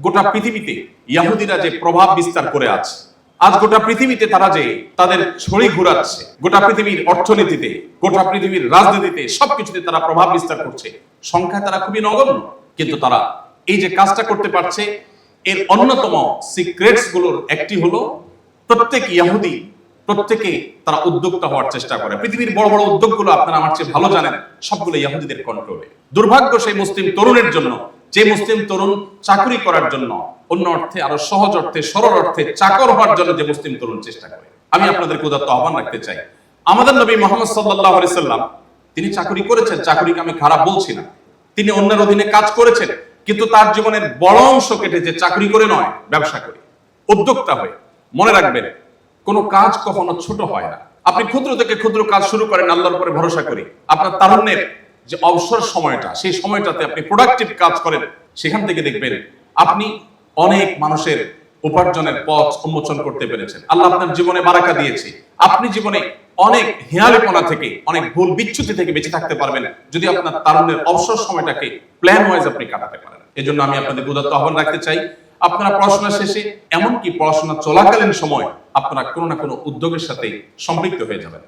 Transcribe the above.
গোটা পৃথিবীতে ইয়াহুদিরা যে প্রভাব বিস্তার করে আছে আজ গোটা পৃথিবীতে তারা যে তাদের ছড়ি ঘুরাচ্ছে গোটা পৃথিবীর অর্থনীতিতে গোটা পৃথিবীর রাজনীতিতে সবকিছুতে তারা প্রভাব বিস্তার করছে। সংখ্যায় তারা খুবই নগণ্য কিন্তু তারা এই যে কাজটা করতে পারছে এর অন্যতম সিক্রেটসগুলোর একটি হলো প্রত্যেক ইয়াহুদি প্রত্যেকে তারা উদ্যোক্তা হওয়ার চেষ্টা করে। পৃথিবীর বড় বড় উদ্যোগগুলো আপনারা আমার চেয়ে ভালো জানেন সবগুলো ইয়াহুদিদের কন্ট্রোলে দুর্ভাগ্য সেই মুসলিম তরুণের জন্য যে মুসলিম তরুণ চাকরি করার জন্য অন্য অর্থে আরও সহজ অর্থে, সরল অর্থে চাকর হওয়ার জন্য যে মুসলিম তরুণ চেষ্টা করে। আমি আপনাদেরকে উদাত্ত আহ্বান রাখতে চাই। আমাদের নবী মোহাম্মদ সাল্লাহ সাল্লাম, তিনি চাকরি করেছেন, চাকরিকে আমি খারাপ বলছি না। তিনি অন্যের অধীনে কাজ করেছেন, কিন্তু তার জীবনের বড় অংশ কেটেছে চাকরি করে নয়, ব্যবসা করে। উদ্যোক্তা হয়ে। মনে রাখবেন, কোনো কাজ কখনো ছোট হয় না। আপনি ক্ষুদ্র থেকে ক্ষুদ্র কাজ শুরু করেন, আল্লাহর উপরে ভরসা করি। আপনার তারুণ্যের যে অবসর সময়টা, সেই সময়টাতে আপনি প্রোডাক্টিভ কাজ করেন, সেখান থেকে দেখবেন আপনি অনেক মানুষের উপার্জনের পথ উন্মোচন করতে পেরেছেন। আল্লাহ আপনার জীবনে বারাকা দিয়েছে। আপনি জীবনে অনেক হেয়ালিপনা থেকে, অনেক ভুল বিচ্যুতি থেকে বেঁচে থাকতে পারবেন, যদি আপনার তারুণ্যের অবসর সময়টাকে প্ল্যান ওয়াইজ আপনি কাটাতে পারেন। এজন্য আমি আপনাদের উদাত্ত আহ্বান রাখতে চাই, আপনারা পড়াশোনা শেষে এমনকি পড়াশোনা চলাকালীন সময় আপনারা কোনো না কোনো উদ্যোগের সাথে সম্পৃক্ত হয়ে যাবেন।